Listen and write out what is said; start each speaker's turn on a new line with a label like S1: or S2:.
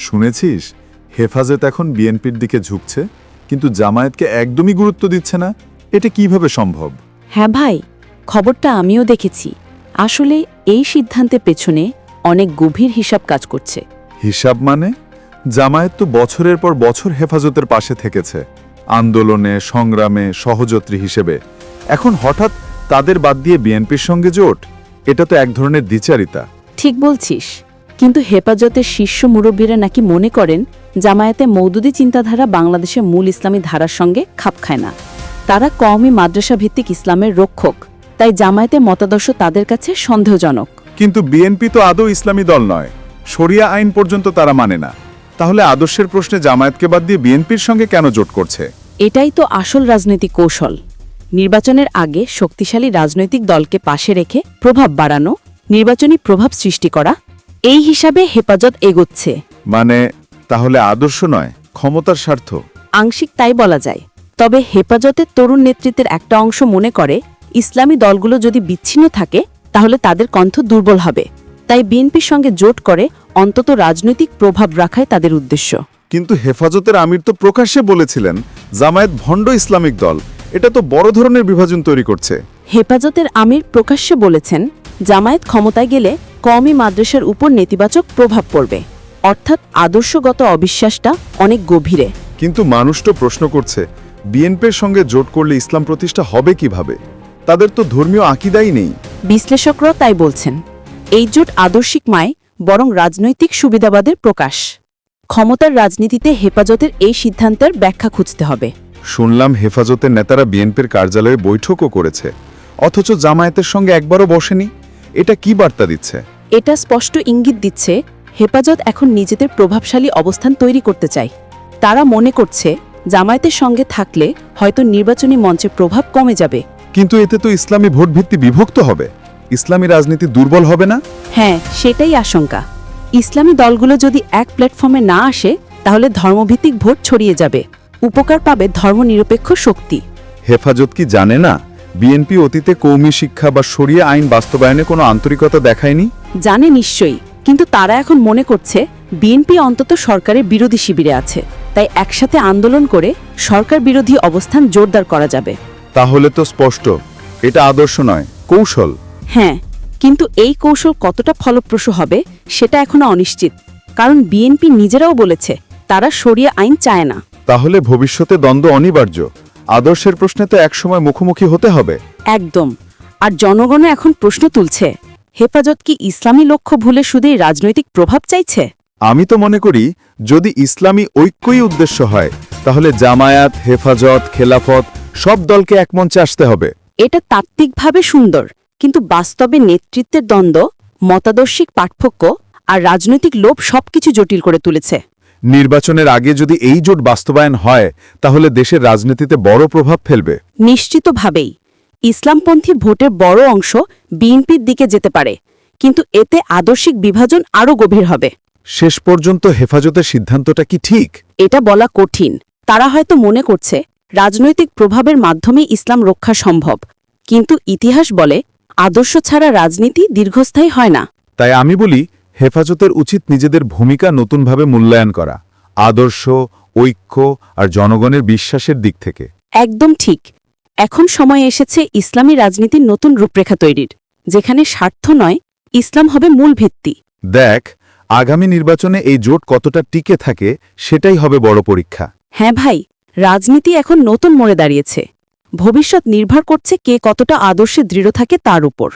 S1: শুনেছিস? হেফাজত এখন বিএনপির দিকে ঝুঁকছে কিন্তু জামায়াতকে একদমই গুরুত্ব দিচ্ছে না। এটা কীভাবে সম্ভব?
S2: হ্যাঁ ভাই খবরটা আমিও দেখেছি। আসলে এই সিদ্ধান্তের পেছনে অনেক গভীর হিসাব কাজ করছে।
S1: হিসাব মানে? জামায়াত তো বছরের পর বছর হেফাজতের পাশে থেকেছে। আন্দোলনে সংগ্রামে সহযাত্রী হিসেবে। এখন হঠাৎ তাদের বাদ দিয়ে বিএনপির সঙ্গে জোট? এটা তো এক ধরনের দ্বিচারিতা।
S2: ঠিক বলছিস। কিন্তু হেফাজতের শীর্ষ মুরব্বীরা নাকি মনে করেন জামায়াতে মৌদুদি চিন্তাধারা বাংলাদেশের মূল ইসলামী ধারার সঙ্গে খাপ খায় না। তারা কওমি মাদ্রাসা ভিত্তিক ইসলামের রক্ষক তাই জামায়াতে মতাদর্শ তাদের কাছে সন্দেহজনক।
S1: কিন্তু বিএনপি তো আদৌ ইসলামী দল নয় শরিয়া আইন পর্যন্ত তারা মানে না। তাহলে আদর্শের প্রশ্নে জামায়াতকে বাদ দিয়ে বিএনপির সঙ্গে কেন জোট করছে?
S2: এটাই তো আসল রাজনৈতিক কৌশল। নির্বাচনের আগে শক্তিশালী রাজনৈতিক দলকে পাশে রেখে প্রভাব বাড়ানো নির্বাচনী প্রভাব সৃষ্টি করা এই হিসাবে হেফাজত এগোচ্ছে।
S1: মানে তাহলে আদর্শ নয় ক্ষমতার স্বার্থ।
S2: আংশিক তাই বলা যায়। তবে হেফাজতের তরুণ নেতৃত্বের একটা অংশ মনে করে ইসলামী দলগুলো যদি বিচ্ছিন্ন থাকে তাহলে তাদের কণ্ঠ দুর্বল হবে। তাই বিএনপির সঙ্গে জোট করে অন্তত রাজনৈতিক প্রভাব রাখাই তাদের উদ্দেশ্য।
S1: কিন্তু হেফাজতের আমির তো প্রকাশ্যে বলেছিলেন জামায়াত ভণ্ড ইসলামিক দল। এটা তো বড় ধরনের বিভাজন তৈরি করছে।
S2: হেফাজতের আমির প্রকাশ্যে বলেছেন জামায়াত ক্ষমতায় গেলে কওমি মাদ্রাসার উপর নেতিবাচক প্রভাব পড়বে। অর্থাৎ আদর্শগত অবিশ্বাসটা অনেক গভীরে।
S1: কিন্তু মানুষ তো প্রশ্ন করছে বিএনপির সঙ্গে জোট করলে ইসলাম প্রতিষ্ঠা হবে কীভাবে? তাদের তো ধর্মীয় আকিদাই নেই।
S2: বিশ্লেষকরাও তাই বলছেন এই জোট আদর্শিক মায় বরং রাজনৈতিক সুবিধাবাদের প্রকাশ। ক্ষমতার রাজনীতিতে হেফাজতের এই সিদ্ধান্তের ব্যাখ্যা খুঁজতে হবে।
S1: শুনলাম হেফাজতের নেতারা বিএনপির কার্যালয়ে বৈঠকও করেছে অথচ জামায়াতের সঙ্গে একবারও বসেনি। এটা কি বার্তা দিচ্ছে?
S2: এটা স্পষ্ট ইঙ্গিত দিচ্ছে হেফাজত এখন নিজেদের প্রভাবশালী অবস্থান তৈরি করতে চায়। তারা মনে করছে জামায়াতের সঙ্গে থাকলে হয়তো নির্বাচনী মঞ্চে প্রভাব কমে যাবে।
S1: কিন্তু এতে তো ইসলামী ভোট ভিত্তি বিভক্ত হবে। ইসলামী রাজনীতি দুর্বল হবে না?
S2: হ্যাঁ সেটাই আশঙ্কা। ইসলামী দলগুলো যদি এক প্ল্যাটফর্মে না আসে তাহলে ধর্মভিত্তিক ভোট ছড়িয়ে যাবে। উপকার পাবে ধর্মনিরপেক্ষ শক্তি।
S1: হেফাজত কি জানে না? বিএনপি অতীতে কৌমি শিক্ষা বা সরিয়ে আইন বাস্তবায়নে কোনো আন্তরিকতা দেখায়নি?
S2: জানে নিশ্চয়ই কিন্তু তারা এখন মনে করছে বিএনপি অন্তত সরকারের বিরোধী শিবিরে আছে তাই একসাথে আন্দোলন করে সরকার বিরোধী অবস্থান জোরদার করা যাবে।
S1: তাহলে তো স্পষ্ট এটা আদর্শ নয় কৌশল।
S2: হ্যাঁ কিন্তু এই কৌশল কতটা ফলপ্রসূ হবে সেটা এখনও অনিশ্চিত কারণ বিএনপি নিজেরাও বলেছে তারা সরিয়ে আইন চায় না।
S1: তাহলে ভবিষ্যতে দ্বন্দ্ব অনিবার্য আদর্শের প্রশ্নে তো একসময় মুখোমুখি হতে হবে।
S2: একদম। আর জনগণও এখন প্রশ্ন তুলছে হেফাজত কি ইসলামী লক্ষ্য ভুলে শুধুই রাজনৈতিক প্রভাব চাইছে?
S1: আমি তো মনে করি যদি ইসলামী ঐক্যই উদ্দেশ্য হয় তাহলে জামায়াত হেফাজত খেলাফত সব দলকে একমঞ্চে আসতে হবে।
S2: এটা তাত্ত্বিকভাবে সুন্দর কিন্তু বাস্তবে নেতৃত্বের দ্বন্দ্ব মতাদর্শিক পার্থক্য আর রাজনৈতিক লোভ সবকিছু জটিল করে তুলেছে।
S1: নির্বাচনের আগে যদি এই জোট বাস্তবায়ন হয় তাহলে দেশের রাজনীতিতে বড় প্রভাব ফেলবে।
S2: নিশ্চিতভাবেই ইসলামপন্থী ভোটের বড় অংশ বিএনপির দিকে যেতে পারে কিন্তু এতে আদর্শিক বিভাজন আরও গভীর হবে।
S1: শেষ পর্যন্ত হেফাজতের সিদ্ধান্তটা কি ঠিক?
S2: এটা বলা কঠিন। তারা হয়তো মনে করছে রাজনৈতিক প্রভাবের মাধ্যমে ইসলাম রক্ষা সম্ভব কিন্তু ইতিহাস বলে আদর্শ ছাড়া রাজনীতি দীর্ঘস্থায়ী হয় না।
S1: তাই আমি বলি হেফাজতের উচিত নিজেদের ভূমিকা নতুনভাবে মূল্যায়ন করা আদর্শ ঐক্য আর জনগণের বিশ্বাসের দিক থেকে।
S2: একদম ঠিক। এখন সময় এসেছে ইসলামী রাজনীতির নতুন রূপরেখা তৈরির যেখানে স্বার্থ নয় ইসলাম হবে মূল ভিত্তি।
S1: দেখ আগামী নির্বাচনে এই জোট কতটা টিকে থাকে সেটাই হবে বড় পরীক্ষা।
S2: হ্যাঁ ভাই রাজনীতি এখন নতুন মোড়ে দাঁড়িয়েছে। ভবিষ্যৎ নির্ভর করছে কে কতটা আদর্শে দৃঢ় থাকে তার উপর।